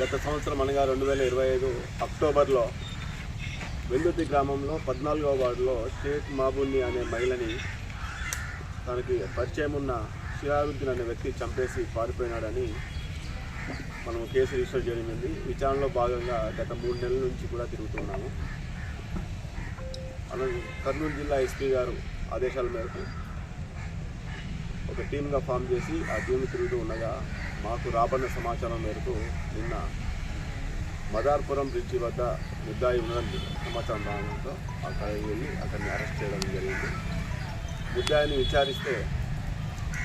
గత సంవత్సరం అనగా రెండు వేల ఇరవై ఐదు అక్టోబర్లో వెల్లుతి గ్రామంలో పద్నాలుగో వార్డులో షేక్ మాబుని అనే మహిళని తనకి పరిచయం ఉన్న షియారుద్దీన్ అనే వ్యక్తి చంపేసి పారిపోయినాడని మనం కేసు రిజిస్టర్ జరిగింది. విచారణలో భాగంగా గత మూడు నెలల నుంచి కూడా తిరుగుతున్నాము. అలా కర్నూలు జిల్లా ఎస్పీ గారు ఆదేశాల మేరకు ఒక టీమ్గా ఫామ్ చేసి ఆ టీం తిరుగుతూ ఉండగా మాకు రాబడిన సమాచారం మేరకు నిన్న మదార్పురం బ్రిడ్జి వద్ద ముద్దాయి ఉండడం సమాచారం రావడంతో అక్కడికి వెళ్ళి అతన్ని అరెస్ట్ చేయడం జరిగింది. ముద్దాయిని విచారిస్తే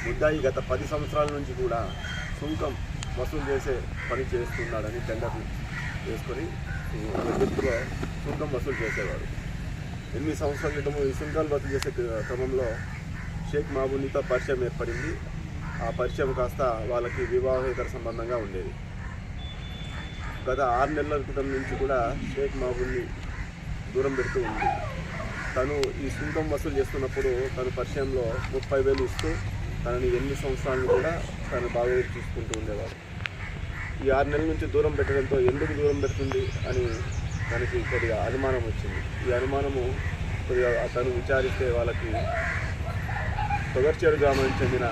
ముద్దాయి గత పది సంవత్సరాల నుంచి కూడా సుంకం వసూలు చేసే పని చేస్తున్నాడని టెండర్ వేసుకొని విద్యుత్తులో సుంకం వసూలు చేసేవాడు. ఎనిమిది సంవత్సరాల క్రితము ఈ సుంకాలు వసూలు చేసే క్రమంలో షేక్ మహబూనితో పరిచయం ఏర్పడింది. ఆ పరిచయం కాస్త వాళ్ళకి వివాహేతర సంబంధంగా ఉండేది. గత ఆరు నెలల క్రితం నుంచి కూడా షేక్ మహబూబ్ని దూరం పెడుతూ ఉంది. తను ఈ సుంకం వసూలు చేస్తున్నప్పుడు తన పరిచయంలో ముప్పై వేలు ఇస్తూ తనని ఎన్ని సంవత్సరాలు కూడా తను బాగా చూసుకుంటూ ఉండేవాడు. ఈ ఆరు నెలల నుంచి దూరం పెట్టడంతో ఎందుకు దూరం పెడుతుంది అని తనకి కొద్దిగా అనుమానం వచ్చింది. ఈ అనుమానము కొద్దిగా తను విచారిస్తే వాళ్ళకి తొగర్చేరు గ్రామానికి చెందిన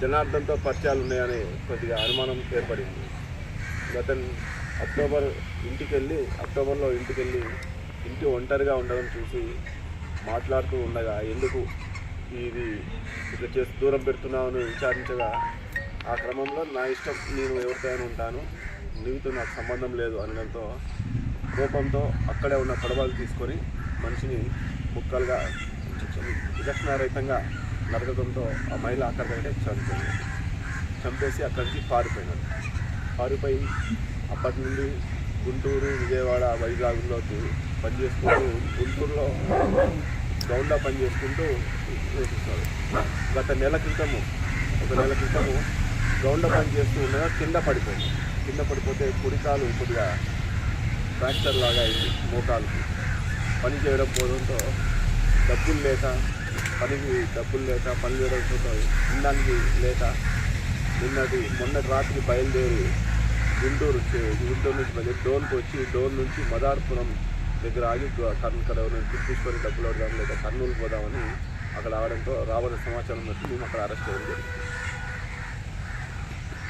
జనార్దన్తో పరిచయాలు ఉన్నాయని కొద్దిగా అనుమానం ఏర్పడింది. గత అక్టోబర్ ఇంటికి వెళ్ళి అక్టోబర్లో ఇంటికి వెళ్ళి ఇంటి ఒంటరిగా ఉండడం చూసి మాట్లాడుతూ ఉండగా ఎందుకు ఇది ఇట్లా చేసి దూరం పెడుతున్నామని విచారించగా ఆ క్రమంలో నా ఇష్టం నేను ఎవరికైనా ఉంటాను నీతో నాకు సంబంధం లేదు అనడంతో కోపంతో అక్కడే ఉన్న పడవలు తీసుకొని మనిషిని ముక్కలుగా విచక్షణారహితంగా నరకడంతో ఆ మహిళ అక్కడికక్కడే చనిపోయింది. చంపేసి అక్కడి నుంచి పారిపోయినాడు. పారిపోయి అప్పటి నుండి గుంటూరు విజయవాడ వైజాగ్లో పనిచేసుకుంటూ గుంటూరులో గ్రౌండ్లో పనిచేసుకుంటూ నివసిస్తాడు గత నెల క్రితము ఒక నెల క్రితము గ్రౌండ్లో పనిచేస్తూ ఉండగా కింద పడిపోయింది. కింద పడిపోతే కుడికాలు కొద్దిగా ఫ్రాక్చర్ లాగా అయింది మోకాలు పని చేయడం పోవడంతో డబ్బులు లేక పనికి డబ్బులు లేక పని జరగకపోతాయి తినడానికి లేక నిన్నటి మొన్నటి రాత్రి బయలుదేరి గుంటూరు గుంటూరు నుంచి మళ్ళీ డోన్కి వచ్చి డోన్ నుంచి మదార్పురం దగ్గర ఆగి కర్నూలు ఇక్కడ నుంచి తీసుకొని డబ్బులు అడదాం లేదా కర్నూలు పోదామని అక్కడ ఆవడంతో రావడం సమాచారం వచ్చి మేము అక్కడ అరెస్ట్ చేయడం జరిగింది.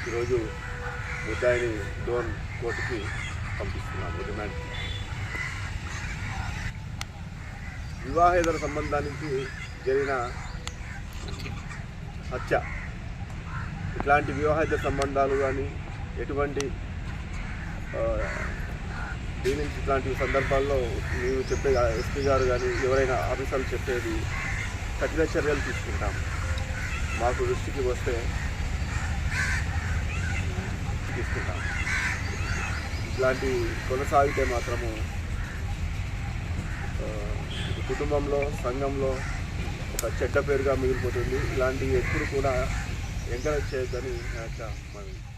ఈరోజు ముద్దాయిని డోన్ కోర్టుకి పంపిస్తున్నాము రిమాండ్ వివాహేతర సంబంధానికి జరిగిన హత్య. ఇట్లాంటి వివాహేతర సంబంధాలు కానీ ఎటువంటి ఆ, డీలింగ్స్ ఇట్లాంటి సందర్భాల్లో మేము చెప్పే ఎస్పీ గారు కానీ ఎవరైనా ఆఫీసర్లు చెప్పేది కఠిన చర్యలు తీసుకుంటాం. మాకు దృష్టికి వస్తే తీసుకుంటాం. ఇట్లాంటి కొనసాగితే మాత్రము కుటుంబంలో సంఘంలో ఒక చెడ్డ పేరుగా మిగిలిపోతుంది. ఇలాంటివి ఎప్పుడు కూడా ఎంకరేజ్ చేయొద్దని నా యొక్క మనవి.